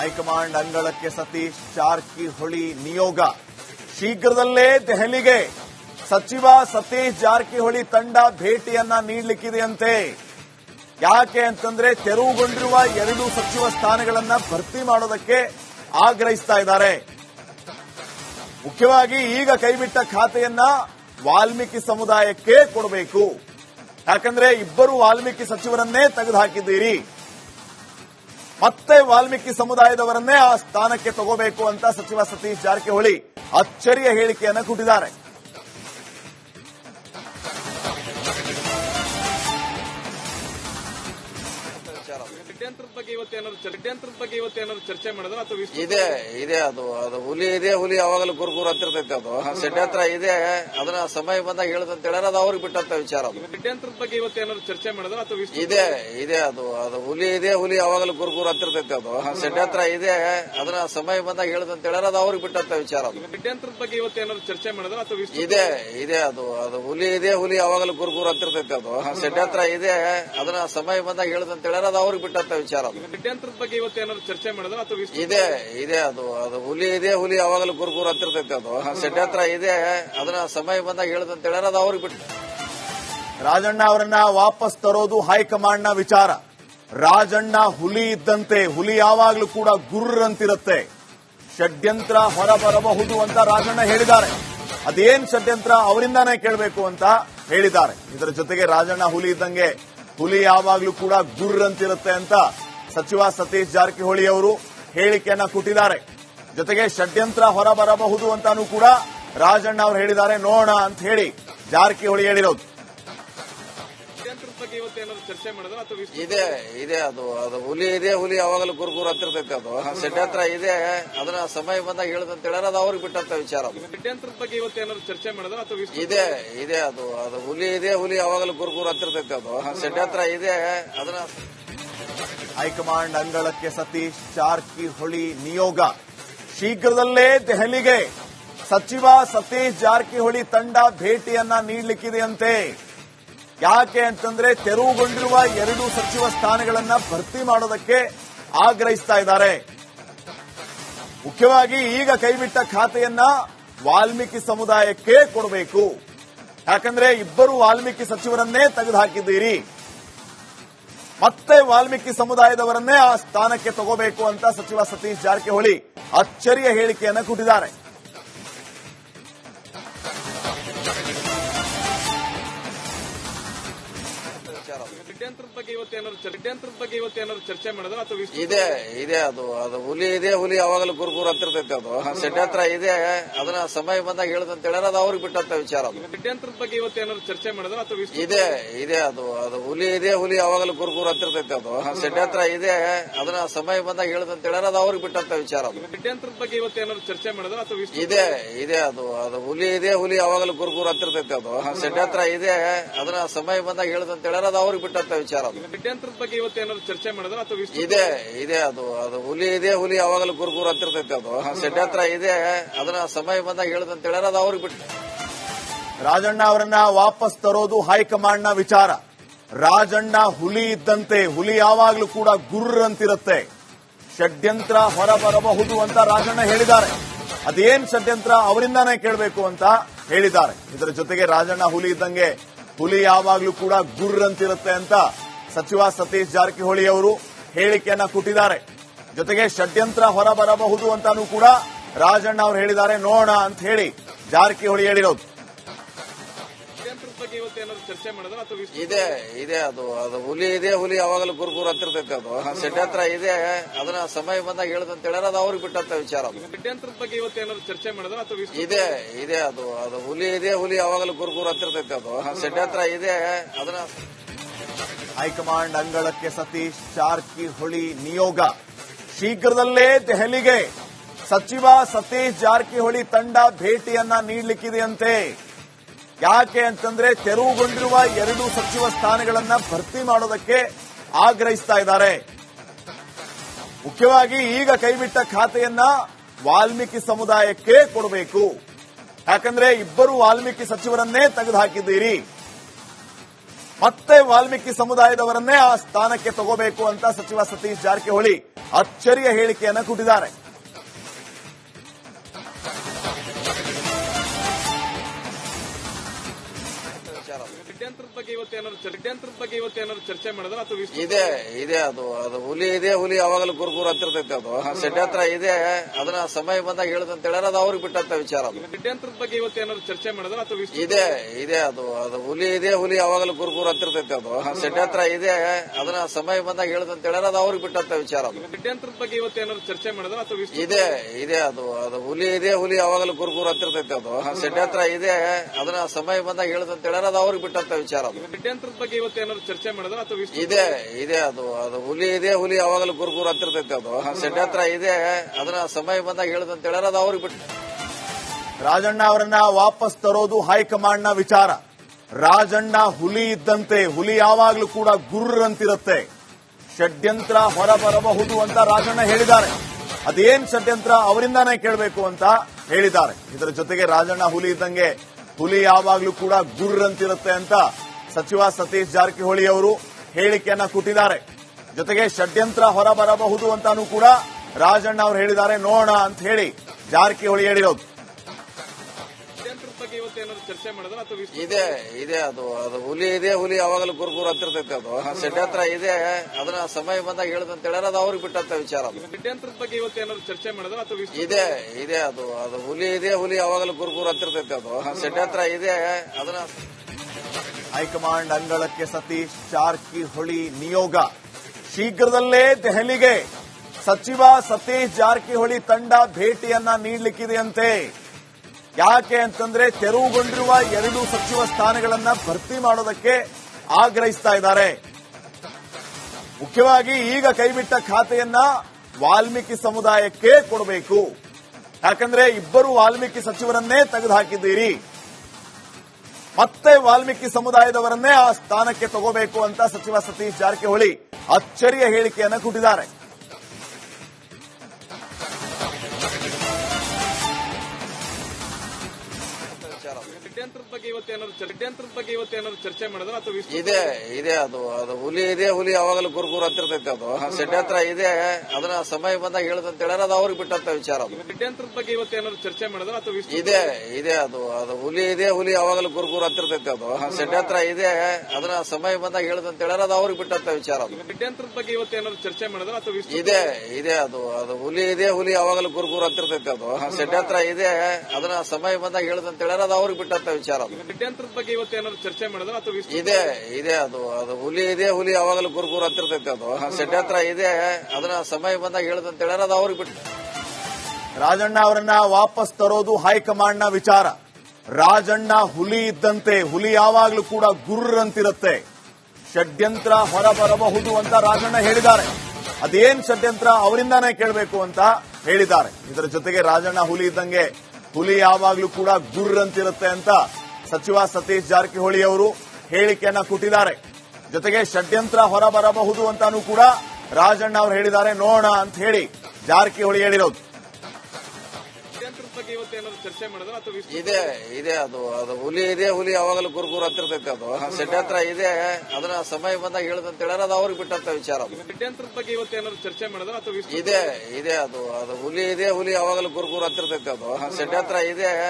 High command ಅಂಗಳಕ್ಕೆ ಸತೀಶ್ ಜಾರಕಿಹೊಳಿ ನಿಯೋಗ. ಶೀಘ್ರದಲ್ಲೇ ದೆಹಲಿಗೆ ಸಚಿವ ಸತೀಶ್ ಜಾರಕಿಹೊಳಿ ತಂಡ ಭೇಟಿಯನ್ನ ನೀಡಲಿಕ್ಕಿದೆಯಂತೆ. ಯಾಕೆ ಅಂತಂದ್ರೆ ತೆರವುಗೊಂಡಿರುವ ಎರಡು ಸಚಿವ ಸ್ಥಾನಗಳನ್ನ ಭರ್ತಿ ಮಾಡೋದಕ್ಕೆ ಆಗ್ರಹಿಸ್ತಾ ಇದ್ದಾರೆ. ಮುಖ್ಯವಾಗಿ ಈಗ ಕೈಬಿಟ್ಟ ಖಾತೆಯನ್ನ ವಾಲ್ಮೀಕಿ ಸಮುದಾಯಕ್ಕೆ ಕೊಡಬೇಕು. ಯಾಕಂದ್ರೆ ಇಬ್ಬರು ವಾಲ್ಮೀಕಿ ಸಚಿವರನ್ನೇ ತೆಗೆದುಹಾಕಿದ್ದೀರಿ. ಮತ್ತೆ ವಾಲ್ಮೀಕಿ ಸಮುದಾಯದವರನ್ನೇ ಆ ಸ್ಥಾನಕ್ಕೆ ತಗೋಬೇಕು ಅಂತ ಸಚಿವ ಸತೀಶ್ ಜಾರಕಿಹೊಳಿ ಅಚ್ಚರಿಯ ಹೇಳಿಕೆಯನ್ನು ಕೊಟ್ಟಿದ್ದಾರೆ. ಷಡ್ಯಂತ್ರದ ಬಗ್ಗೆ ಇವತ್ತೇನಾದ್ರು ಷಡ್ಯಂತ್ರದ ಬಗ್ಗೆ ಇವತ್ತೇನಾದ್ರು ಚರ್ಚೆ ಮಾಡಿದ್ರೆ ಅಥವಾ ಇದೆ ಇದೆ ಅದು ಅದು ಹುಲಿ ಇದೆ ಹುಲಿ ಯಾವಾಗಲೂ ಗುರುಗುರು ಅಂತಿರ್ತೈತೆ ಅದು. ಷಡ್ಯಂತ್ರ ಇದೆ ಅದನ್ನ ಸಮಯ ಬಂದಾಗ ಹೇಳದಂತ ಹೇಳ ಅದು ಅವ್ರಿಗೆ ಬಿಟ್ಟಂತ ವಿಚಾರ ಅದು. ಷಡ್ಯಂತ್ರದ ಬಗ್ಗೆ ಇವತ್ತೇನಾದ್ರು ಚರ್ಚೆ ಮಾಡಿದ್ರೆ ಅಥವಾ ಇದೆ ಇದೆ ಅದು ಅದು ಹುಲಿ ಇದೆ ಹುಲಿ ಯಾವಾಗಲೂ ಗುರುಗುರು ಅಂತಿರ್ತೈತೆ ಅದು. ಷಡ್ಯಂತ್ರ ಇದೆ ಅದನ್ನ ಸಮಯ ಬಂದಾಗ ಹೇಳದಂತ ಹೇಳ ಅದು ಅವ್ರಿಗೆ ಬಿಟ್ಟಂತ ವಿಚಾರ ಅದು. ಷಡ್ಯಂತ್ರದ ಬಗ್ಗೆ ಇವತ್ತೇನಾದ್ರು ಚರ್ಚೆ ಮಾಡಿದ್ರೆ ಅಥವಾ ಇದೆ ಇದೆ ಅದು ಅದು ಹುಲಿ ಇದೆ ಹುಲಿ ಯಾವಾಗಲೂ ಗುರುಗುರು ಅಂತಿರ್ತೈತೆ ಅದು. ಷಡ್ಯಂತ್ರ ಇದೆ ಅದನ್ನ ಸಮಯ ಬಂದಾಗ ಹೇಳದಂತ ಹೇಳ್ಯಾರ ಅದು ಅವ್ರಿಗೆ ಬಿಟ್ಟಂತ ವಿಚಾರ ಅದು. ಷಡ್ಯಂತ್ರದ ಬಗ್ಗೆ ಇವತ್ತೇನಾದ್ರು ಚರ್ಚೆ ಮಾಡಿದ್ರೆ ಅಥವಾ ಇದೆ ಇದೆ ಅದು. ಅದು ಹುಲಿ ಇದೆ ಹುಲಿ ಯಾವಾಗಲೂ ಗುರುಗುರು ಅಂತಿರ್ತೈತೆ ಅದು. ಷಡ್ಯಂತ್ರ ಇದೆ ಅದನ್ನ ಸಮಯ ಬಂದಾಗ ಹೇಳದಂತ ಹೇಳ್ಯಾರ ಅದು ಅವ್ರಿಗೆ ಬಿಟ್ಟು. ರಾಜಣ್ಣ ಅವರನ್ನ ವಾಪಸ್ ತರೋದು ಹೈಕಮಾಂಡ್ನ ವಿಚಾರ. ರಾಜಣ್ಣ ಹುಲಿ ಇದ್ದಂತೆ ಹುಲಿ ಯಾವಾಗಲೂ ಕೂಡ ಗುರ್ರಂತಿರುತ್ತೆ. ಷಡ್ಯಂತ್ರ ಹೊರಬರಬಹುದು ಅಂತ ರಾಜಣ್ಣ ಹೇಳಿದ್ದಾರೆ. ಅದೇನ್ ಷಡ್ಯಂತ್ರ ಅವರಿಂದಾನೇ ಕೇಳಬೇಕು ಅಂತ ಹೇಳಿದ್ದಾರೆ. ಇದರ ಜೊತೆಗೆ ರಾಜಣ್ಣ ಹುಲಿ ಇದ್ದಂಗೆ ಹುಲಿ ಯಾವಾಗಲೂ ಕೂಡ ಗುರ್ರಂತಿರುತ್ತೆ ಅಂತ ಸಚಿವ ಸತೀಶ್ ಜಾರಕಿಹೊಳಿ ಅವರು ಹೇಳಿಕೆಯನ್ನ ಕೊಟ್ಟಿದ್ದಾರೆ. ಜೊತೆಗೆ ಷಡ್ಯಂತ್ರ ಹೊರಬರಬಹುದು ಅಂತಾನೂ ಕೂಡ ರಾಜಣ್ಣ ಅವರು ಹೇಳಿದ್ದಾರೆ. ನೋಡೋಣ ಅಂತ ಹೇಳಿ ಜಾರಕಿಹೊಳಿ ಹೇಳಿರೋದು. ಇವತ್ತೇನಾದ್ರು ಚರ್ಚೆ ಮಾಡಿದ್ರೆ ಅಥವಾ ಇದೆ ಇದೆ ಅದು ಅದು ಹುಲಿ ಇದೆ ಹುಲಿ ಯಾವಾಗಲೂ ಗುರುಗುರು ಹತ್ತಿರ್ತೈತೆ ಅದು. ಷಡ್ಯಂತ್ರ ಇದೆ ಅದನ್ನ ಸಮಯ ಬಂದಾಗ ಹೇಳದಂತ ಹೇಳ್ಯಾರ ಅದು ಅವ್ರಿಗೆ ಬಿಟ್ಟಂತ ವಿಚಾರ ಅದು. ಷಡ್ಯಂತ್ರದ ಬಗ್ಗೆ ಇವತ್ತೇನಾದ್ರು ಚರ್ಚೆ ಮಾಡಿದ್ರೆ ಅಥವಾ ಇದೆ ಇದೆ ಅದು ಅದು ಹುಲಿ ಇದೆ ಹುಲಿ ಯಾವಾಗಲೂ ಗುರುಗುರು ಹತ್ತಿರ್ತೈತೆ ಅದು. ಷಡ್ಯಂತ್ರ ಇದೆ ಅದನ್ನ ಹೈಕಮಾಂಡ್ ಅಂಗಳಕ್ಕೆ ಸತೀಶ್ ಜಾರಕಿಹೊಳಿ ನಿಯೋಗ. ಶೀಘ್ರದಲ್ಲೇ ದೆಹಲಿಗೆ ಸಚಿವ ಸತೀಶ್ ಜಾರಕಿಹೊಳಿ ತಂಡ ಭೇಟಿಯನ್ನ ನೀಡಲಿಕ್ಕಿದೆಯಂತೆ. ಯಾಕೆ ಅಂತಂದ್ರೆ ತೆರವುಗೊಂಡಿರುವ ಎರಡು ಸಚಿವ ಸ್ಥಾನಗಳನ್ನ ಭರ್ತಿ ಮಾಡೋದಕ್ಕೆ ಆಗ್ರಹಿಸ್ತಾ ಇದ್ದಾರೆ. ಮುಖ್ಯವಾಗಿ ಈಗ ಕೈಬಿಟ್ಟ ಖಾತೆಯನ್ನ ವಾಲ್ಮೀಕಿ ಸಮುದಾಯಕ್ಕೆ ಕೊಡಬೇಕು. ಯಾಕಂದ್ರೆ ಇಬ್ಬರು ವಾಲ್ಮೀಕಿ ಸಚಿವರನ್ನೇ ತೆಗೆದುಹಾಕಿದ್ದೀರಿ. ಮತ್ತೆ ವಾಲ್ಮೀಕಿ ಸಮುದಾಯದವರನ್ನೇ ಆ ಸ್ಥಾನಕ್ಕೆ ತಗೋಬೇಕು ಅಂತ ಸಚಿವ ಸತೀಶ್ ಜಾರಕಿಹೊಳಿ ಅಚ್ಚರಿಯ ಹೇಳಿಕೆಯನ್ನು ಕೊಟ್ಟಿದ್ದಾರೆ. ಷಡ್ಯಂತ್ರದ ಬಗ್ಗೆ ಇವತ್ತೇನಾದ್ರು ಷಡ್ಯಂತ್ರದ ಬಗ್ಗೆ ಇವತ್ತೇನಾದ್ರು ಚರ್ಚೆ ಮಾಡಿದ್ರೆ ಅಥವಾ ಇದೆ ಇದೆ ಅದು ಅದು ಹುಲಿ ಇದೆ ಹುಲಿ ಯಾವಾಗಲೂ ಗುರುಗುರು ಅಂತಿರ್ತೈತೆ ಅದು. ಷಡ್ಯಂತ್ರ ಇದೆ ಅದನ್ನ ಸಮಯ ಬಂದಾಗ ಹೇಳದಂತ ಹೇಳಿದ್ರೆ ಅದು ಅವ್ರಿಗೆ ಬಿಟ್ಟಂತ ವಿಚಾರ ಅದು. ಷಡ್ಯಂತ್ರದ ಬಗ್ಗೆ ಇವತ್ತೇನಾದ್ರು ಚರ್ಚೆ ಮಾಡಿದ್ರೆ ಅಥವಾ ಇದೆ ಇದೆ ಅದು ಅದು ಹುಲಿ ಇದೆ ಹುಲಿ ಯಾವಾಗಲೂ ಗುರುಗುರು ಅಂತಿರ್ತೈತೆ ಅದು. ಷಡ್ಯಂತ್ರ ಇದೆ ಅದನ್ನ ಸಮಯ ಬಂದಾಗ ಹೇಳದಂತ ಹೇಳಿದ್ರೆ ಅದು ಅವ್ರಿಗೆ ಬಿಟ್ಟಂತ ವಿಚಾರ ಅದು. ಷಡ್ಯಂತ್ರದ ಬಗ್ಗೆ ಇವತ್ತೇನಾದ್ರು ಚರ್ಚೆ ಮಾಡಿದ್ರೆ ಅಥವಾ ಇದೆ ಇದೆ ಅದು ಅದು ಹುಲಿ ಇದೆ ಹುಲಿ ಯಾವಾಗಲೂ ಗುರುಗುರು ಅಂತಿರ್ತೈತೆ ಅದು. ಷಡ್ಯಂತ್ರ ಇದೆ ಅದನ್ನ ಸಮಯ ಬಂದಾಗ ಹೇಳದಂತ ಹೇಳಿದ್ರೆ ಅದು ಅವ್ರಿಗೆ ಬಿಟ್ಟಂತ ವಿಚಾರ ಅದು. ಷಡ್ಯಂತ್ರದ ಬಗ್ಗೆ ಇವತ್ತೇನಾದ್ರು ಚರ್ಚೆ ಮಾಡಿದ್ರೆ ಅಥವಾ ಇದೆ ಇದೆ ಅದು ಅದು ಹುಲಿ ಇದೆ ಹುಲಿ ಯಾವಾಗಲೂ ಗುರುಗುರು ಹತ್ತಿರ್ತೈತೆ ಅದು. ಷಡ್ಯಂತ್ರ ಇದೆ ಅದನ್ನ ಸಮಯ ಬಂದಾಗ ಹೇಳದಂತ ಹೇಳಿದ್ರೆ ಅದು ಅವ್ರಿಗೆ ಬಿಟ್ಟು. ರಾಜಣ್ಣ ಅವರನ್ನ ವಾಪಸ್ ತರೋದು ಹೈಕಮಾಂಡ್ನ ವಿಚಾರ. ರಾಜಣ್ಣ ಹುಲಿ ಇದ್ದಂತೆ ಹುಲಿ ಯಾವಾಗಲೂ ಕೂಡ ಗುರ್ರಂತಿರುತ್ತೆ. ಷಡ್ಯಂತ್ರ ಹೊರಬರಬಹುದು ಅಂತ ರಾಜಣ್ಣ ಹೇಳಿದ್ದಾರೆ. ಅದೇನ್ ಷಡ್ಯಂತ್ರ ಅವರಿಂದಾನೇ ಕೇಳಬೇಕು ಅಂತ ಹೇಳಿದ್ದಾರೆ. ಇದರ ಜೊತೆಗೆ ರಾಜಣ್ಣ ಹುಲಿ ಇದ್ದಂಗೆ ಹುಲಿ ಯಾವಾಗಲೂ ಕೂಡ ಗುರ್ರಂತಿರುತ್ತೆ ಅಂತ ಸಚಿವ ಸತೀಶ್ ಜಾರಕಿಹೊಳಿ ಅವರು ಹೇಳಿಕೆಯನ್ನ ಕೊಟ್ಟಿದ್ದಾರೆ. ಜೊತೆಗೆ ಷಡ್ಯಂತ್ರ ಹೊರಬರಬಹುದು ಅಂತಾನೂ ಕೂಡ ರಾಜಣ್ಣ ಅವರು ಹೇಳಿದ್ದಾರೆ. ನೋಡೋಣ ಅಂತ ಹೇಳಿ ಜಾರಕಿಹೊಳಿ ಹೇಳಿರೋದು. ಇವತ್ತೇನಾದ್ರು ಚರ್ಚೆ ಮಾಡಿದ್ರೆ ಅಥವಾ ಇದೆ ಇದೆ ಅದು. ಅದು ಹುಲಿ ಇದೆ ಹುಲಿ ಯಾವಾಗಲೂ ಕುರ್ಕುರ್ ಹತ್ತಿರ್ತೈತೆ ಅದು. ಷಡ್ಯಂತ್ರ ಇದೆ ಅದನ್ನ ಸಮಯ ಬಂದಾಗ ಹೇಳದಂತ ಹೇಳ್ಯಾರ ಅದು ಅವ್ರಿಗೆ ಬಿಟ್ಟಂತ ವಿಚಾರ ಅದು. ಷಡ್ಯಂತ್ರದ ಬಗ್ಗೆ ಇವತ್ತೇನಾದ್ರು ಚರ್ಚೆ ಮಾಡಿದ್ರೆ ಅಥವಾ ಇದೆ ಇದೆ ಅದು. ಅದು ಹುಲಿ ಇದೆ ಹುಲಿ ಯಾವಾಗಲೂ ಕುರ್ಕುರ್ ಹತ್ತಿರ್ತೈತೆ ಅದು. ಷಡ್ಯಂತ್ರ ಇದೆ ಅದನ್ನ ಹೈಕಮಾಂಡ್ ಅಂಗಳಕ್ಕೆ ಸತೀಶ್ ಜಾರಕಿಹೊಳಿ ನಿಯೋಗ. ಶೀಘ್ರದಲ್ಲೇ ದೆಹಲಿಗೆ ಸಚಿವ ಸತೀಶ್ ಜಾರಕಿಹೊಳಿ ತಂಡ ಭೇಟಿಯನ್ನ ನೀಡಲಿಕ್ಕಿದೆಯಂತೆ. ಯಾಕೆ ಅಂತಂದ್ರೆ ತೆರವುಗೊಂಡಿರುವ ಎರಡು ಸಚಿವ ಸ್ಥಾನಗಳನ್ನ ಭರ್ತಿ ಮಾಡೋದಕ್ಕೆ ಆಗ್ರಹಿಸ್ತಾ ಇದ್ದಾರೆ. ಮುಖ್ಯವಾಗಿ ಈಗ ಕೈಬಿಟ್ಟ ಖಾತೆಯನ್ನ ವಾಲ್ಮೀಕಿ ಸಮುದಾಯಕ್ಕೆ ಕೊಡಬೇಕು. ಯಾಕಂದ್ರೆ ಇಬ್ಬರು ವಾಲ್ಮೀಕಿ ಸಚಿವರನ್ನೇ ತೆಗೆದುಹಾಕಿದ್ದೀರಿ. ಮತ್ತೆ ವಾಲ್ಮೀಕಿ ಸಮುದಾಯದವರನ್ನೇ ಆ ಸ್ಥಾನಕ್ಕೆ ತಗೋಬೇಕು ಅಂತ ಸಚಿವ ಸತೀಶ್ ಜಾರಕಿಹೊಳಿ ಅಚ್ಚರಿಯ ಹೇಳಿಕೆಯನ್ನ ಕೊಟ್ಟಿದ್ದಾರೆ ಷಡ್ಯಂತ್ರದ ಬಗ್ಗೆ ಇವತ್ತೇನಾದ್ರು ಷಡ್ಯಂತ್ರದ ಬಗ್ಗೆ ಇವತ್ತೇನಾದ್ರು ಚರ್ಚೆ ಮಾಡಿದ್ರೆ ಅಥವಾ ಇದೆ ಇದೆ ಅದು ಅದು ಹುಲಿ ಇದೆ ಹುಲಿ ಯಾವಾಗಲೂ ಗುರುಗುರು ಅಂತಿರ್ತೈತೆ ಅದು. ಷಡ್ಯಂತ್ರ ಇದೆ ಅದನ್ನ ಸಮಯ ಬಂದಾಗ ಹೇಳುದಂತ ಹೇಳಿದ್ರೆ ಅದು ಅವ್ರಿಗೆ ಬಿಟ್ಟಂತ ವಿಚಾರ ಅದು. ಷಡ್ಯಂತ್ರದ ಬಗ್ಗೆ ಇವತ್ತೇನಾದ್ರು ಚರ್ಚೆ ಮಾಡಿದ್ರೆ ಅಥವಾ ಇದೆ ಇದೆ ಅದು ಅದು ಹುಲಿ ಇದೆ ಹುಲಿ ಯಾವಾಗಲೂ ಗುರುಗುರು ಅಂತಿರ್ತೈತೆ ಅದು. ಷಡ್ಯಂತ್ರ ಇದೆ ಅದನ್ನ ಸಮಯ ಬಂದಾಗ ಹೇಳುದಂತ ಹೇಳಿದ್ರೆ ಅದು ಅವ್ರಿಗೆ ಬಿಟ್ಟಂತ ವಿಚಾರ ಅದು. ಷಡ್ಯಂತ್ರದ ಬಗ್ಗೆ ಇವತ್ತೇನಾದ್ರು ಚರ್ಚೆ ಮಾಡಿದ್ರೆ ಅಥವಾ ಇದೆ ಇದೆ ಅದು ಅದು ಹುಲಿ ಇದೆ ಹುಲಿ ಯಾವಾಗಲೂ ಗುರುಗುರು ಅಂತಿರ್ತೈತೆ ಅದು. ಷಡ್ಯಂತ್ರ ಇದೆ ಅದನ್ನ ಸಮಯ ಬಂದಾಗ ಹೇಳುದಂತ ಹೇಳಿದ್ರೆ ಅದು ಅವ್ರಿಗೆ ಬಿಟ್ಟಂತ ವಿಚಾರ ಅದು. ಷಡ್ಯಂತ್ರದ ಬಗ್ಗೆ ಇವತ್ತೇನಾದ್ರು ಚರ್ಚೆ ಮಾಡಿದ್ರೆ ಅಥವಾ ಇದೆ ಇದೆ ಅದು ಅದು ಹುಲಿ ಇದೆ ಹುಲಿ ಯಾವಾಗಲೂ ಗುರುಗುರು ಅಂತಿರ್ತೈತೆ ಅದು. ಷಡ್ಯಂತ್ರ ಇದೆ ಅದನ್ನ ಸಮಯ ಬಂದಾಗ ಹೇಳುದಂತ ಅಂತ ಅದು ಅವ್ರಿಗೆ ಬಿಟ್ಟು. ರಾಜಣ್ಣ ಅವರನ್ನ ವಾಪಸ್ ತರೋದು ಹೈಕಮಾಂಡ್ನ ವಿಚಾರ. ರಾಜಣ್ಣ ಹುಲಿ ಇದ್ದಂತೆ ಹುಲಿ ಯಾವಾಗಲೂ ಕೂಡ ಗುರ್ರಂತಿರುತ್ತೆ. ಷಡ್ಯಂತ್ರ ಹೊರಬರಬಹುದು ಅಂತ ರಾಜಣ್ಣ ಹೇಳಿದ್ದಾರೆ. ಅದೇನ್ ಷಡ್ಯಂತ್ರ ಅವರಿಂದಾನೇ ಕೇಳಬೇಕು ಅಂತ ಹೇಳಿದ್ದಾರೆ. ಇದರ ಜೊತೆಗೆ ರಾಜಣ್ಣ ಹುಲಿ ಇದ್ದಂಗೆ ಹುಲಿ ಯಾವಾಗಲೂ ಕೂಡ ಗುರ್ರಂತಿರುತ್ತೆ ಅಂತ ಸಚಿವ ಸತೀಶ್ ಜಾರಕಿಹೊಳಿ ಅವರು ಹೇಳಿಕೆಯನ್ನ ಕೊಟ್ಟಿದ್ದಾರೆ. ಜೊತೆಗೆ ಷಡ್ಯಂತ್ರ ಹೊರಬರಬಹುದು ಅಂತಾನೂ ಕೂಡ ರಾಜಣ್ಣ ಅವರು ಹೇಳಿದ್ದಾರೆ. ನೋಡೋಣ ಅಂತ ಹೇಳಿ ಜಾರಕಿಹೊಳಿ ಹೇಳಿರೋದು. ಚರ್ಚೆ ಮಾಡಿದ್ರೆ ಅಥವಾ ಇದೆ ಇದೆ ಅದು. ಅದು ಹುಲಿ ಇದೆ ಹುಲಿ ಯಾವಾಗಲೂ ಗುರುಗುರು ಅಂತಿರ್ತೈತೆ ಅದು. ಷಡ್ಯಂತ್ರ ಇದೆ. ಅದನ್ನ ಸಮಯ ಬಂದಾಗ ಹೇಳದಂತ ಹೇಳ್ಯಾರ ಅದು ಅವ್ರಿಗೆ ಬಿಟ್ಟಂತ ವಿಚಾರ ಅದು. ಷಡ್ಯಂತ್ರದ ಬಗ್ಗೆ ಇವತ್ತು ಏನಾದ್ರು ಚರ್ಚೆ ಮಾಡಿದ್ರೆ ಅಥವಾ ಇದೆ ಇದೆ ಅದು. ಅದು ಹುಲಿ ಇದೆ ಹುಲಿ ಯಾವಾಗಲೂ ಗುರುಗುರು ಅಂತಿರ್ತೈತೆ ಅದು. ಷಡ್ಯಂತ್ರ ಇದೆ. ಅದನ್ನ ಹೈಕಮಾಂಡ್ ಅಂಗಳಕ್ಕೆ ಸತೀಶ್ ಜಾರಕಿಹೊಳಿ ನಿಯೋಗ. ಶೀಘ್ರದಲ್ಲೇ ದೆಹಲಿಗೆ ಸಚಿವ ಸತೀಶ್ ಜಾರಕಿಹೊಳಿ ತಂಡ ಭೇಟಿಯನ್ನ ನೀಡಲಿಕ್ಕಿದೆಯಂತೆ. ಯಾಕೆ ಅಂತಂದ್ರೆ ತೆರವುಗೊಂಡಿರುವ ಎರಡು ಸಚಿವ ಸ್ಥಾನಗಳನ್ನ ಭರ್ತಿ ಮಾಡೋದಕ್ಕೆ ಆಗ್ರಹಿಸ್ತಾ ಇದ್ದಾರೆ. ಮುಖ್ಯವಾಗಿ ಈಗ ಕೈಬಿಟ್ಟ ಖಾತೆಯನ್ನ ವಾಲ್ಮೀಕಿ ಸಮುದಾಯಕ್ಕೆ ಕೊಡಬೇಕು. ಯಾಕಂದ್ರೆ ಇಬ್ಬರು ವಾಲ್ಮೀಕಿ ಸಚಿವರನ್ನೇ ತೆಗೆದುಹಾಕಿದ್ದೀರಿ. ಮತ್ತೆ ವಾಲ್ಮೀಕಿ ಸಮುದಾಯದವರನ್ನೇ ಆ ಸ್ಥಾನಕ್ಕೆ ತಗೋಬೇಕು ಅಂತ ಸಚಿವ ಸತೀಶ್ ಜಾರಕಿಹೊಳಿ ಅಚ್ಚರಿಯ ಹೇಳಿಕೆಯನ್ನ ಕೊಟ್ಟಿದ್ದಾರೆ. ಷಡ್ಯಂತ್ರದ ಬಗ್ಗೆ ಇವತ್ತೇನಾದ್ರು ಷಡ್ಯಂತ್ರದ ಬಗ್ಗೆ ಇವತ್ತೇನಾದ್ರು ಚರ್ಚೆ ಮಾಡಿದ್ರೆ ಅಥವಾ ಇದೆ ಇದೆ ಅದು ಅದು ಹುಲಿ ಇದೆ ಹುಲಿ ಯಾವಾಗಲೂ ಗುರುಗುರು ಅಂತಿರ್ತೈತೆ ಅದು. ಷಡ್ಯಂತ್ರ ಇದೆ ಅದನ್ನ ಸಮಯ ಬಂದಾಗ ಹೇಳದಂತ ಹೇಳ ಅದು ಅವ್ರಿಗೆ ಬಿಟ್ಟಂತ ವಿಚಾರ ಅದು. ಷಡ್ಯಂತ್ರದ ಬಗ್ಗೆ ಇವತ್ತೇನಾದ್ರು ಚರ್ಚೆ ಮಾಡಿದ್ರೆ ಅಥವಾ ಇದೆ ಇದೆ ಅದು ಅದು ಹುಲಿ ಇದೆ ಹುಲಿ ಯಾವಾಗಲೂ ಗುರುಗುರು ಅಂತಿರ್ತೈತೆ ಅದು. ಷಡ್ಯಂತ್ರ ಇದೆ ಅದನ್ನ ಸಮಯ ಬಂದಾಗ ಹೇಳದಂತ ಹೇಳ ಅದು ಅವ್ರಿಗೆ ಬಿಟ್ಟಂತ ವಿಚಾರ ಅದು. ಷಡ್ಯಂತ್ರದ ಬಗ್ಗೆ ಇವತ್ತೇನಾದ್ರು ಚರ್ಚೆ ಮಾಡಿದ್ರೆ ಅಥವಾ ಇದೆ ಇದೆ ಅದು ಅದು ಹುಲಿ ಇದೆ ಹುಲಿ ಯಾವಾಗಲೂ ಗುರುಗುರು ಅಂತಿರ್ತೈತೆ ಅದು. ಷಡ್ಯಂತ್ರ ಇದೆ ಅದನ್ನ ಸಮಯ ಬಂದಾಗ ಹೇಳದಂತ ಹೇಳ ಅದು ಅವ್ರಿಗೆ ಬಿಟ್ಟಂತ ವಿಚಾರ ಬಗ್ಗೆ ಇವತ್ತೇನಾದ್ರು ಚರ್ಚೆ ಮಾಡಿದ್ರೆ ಅಥವಾ ಇದೆ ಇದೆ ಅದು ಅದು ಹುಲಿ ಇದೆ ಹುಲಿ ಯಾವಾಗಲೂ ಗುರುಗುರು ಅಂತಿರ್ತೈತೆ ಅದು. ಷಡ್ಯಂತ್ರ ಇದೆ ಅದನ್ನ ಸಮಯ ಬಂದಾಗ ಹೇಳದಂತ ಹೇಳಾರ ಅದು ಅವ್ರಿಗೆ ಬಿಟ್ಟು. ರಾಜಣ್ಣ ಅವರನ್ನ ವಾಪಸ್ ತರೋದು ಹೈಕಮಾಂಡ್ನ ವಿಚಾರ. ರಾಜಣ್ಣ ಹುಲಿ ಇದ್ದಂತೆ ಹುಲಿ ಯಾವಾಗಲೂ ಕೂಡ ಗುರ್ರಂತಿರುತ್ತೆ. ಷಡ್ಯಂತ್ರ ಹೊರಬರಬಹುದು ಅಂತ ರಾಜಣ್ಣ ಹೇಳಿದ್ದಾರೆ. ಅದೇನ್ ಷಡ್ಯಂತ್ರ ಅವರಿಂದಾನೇ ಕೇಳಬೇಕು ಅಂತ ಹೇಳಿದ್ದಾರೆ. ಇದರ ಜೊತೆಗೆ ರಾಜಣ್ಣ ಹುಲಿ ಇದ್ದಂಗೆ ಹುಲಿ ಯಾವಾಗಲೂ ಕೂಡ ಗುರ್ರಂತಿರುತ್ತೆ ಅಂತ ಸಚಿವ ಸತೀಶ್ ಜಾರಕಿಹೊಳಿ ಅವರು ಹೇಳಿಕೆಯನ್ನ ಕೊಟ್ಟಿದ್ದಾರೆ. ಜೊತೆಗೆ ಷಡ್ಯಂತ್ರ ಹೊರಬರಬಹುದು ಅಂತಾನೂ ಕೂಡ ರಾಜಣ್ಣ ಅವರು ಹೇಳಿದ್ದಾರೆ. ನೋಡೋಣ ಅಂತ ಹೇಳಿ ಜಾರಕಿಹೊಳಿ ಹೇಳಿರೋದು. ಷಡ್ಯಂತ್ರದ ಬಗ್ಗೆ ಇವತ್ತೇನಾದ್ರು ಚರ್ಚೆ ಮಾಡಿದ್ರೆ ಅಥವಾ ಇದೆ ಇದೆ ಅದು. ಅದು ಹುಲಿ ಇದೆ ಹುಲಿ ಯಾವಾಗಲೂ ಗುರುಗುರು ಹತ್ತಿರ್ತೈತೆ ಅದು. ಷಡ್ಯಂತ್ರ ಇದೆ ಅದನ್ನ ಸಮಯ ಬಂದಾಗ ಹೇಳುದಂತ ಹೇಳ್ಯಾರ ಅದು ಅವ್ರಿಗೆ ಬಿಟ್ಟಂತ ವಿಚಾರ ಷಡ್ಯಂತ್ರದ ಬಗ್ಗೆ ಇವತ್ತೇನಾದ್ರು ಚರ್ಚೆ ಮಾಡಿದ್ರೆ ಅಥವಾ ಇದೆ ಇದೆ ಅದು. ಅದು ಹುಲಿ ಇದೆ ಹುಲಿ ಯಾವಾಗಲೂ ಗುರುಗುರು ಹತ್ತಿರ್ತೈತೆ ಅದು. ಷಡ್ಯಂತ್ರ ಇದೆ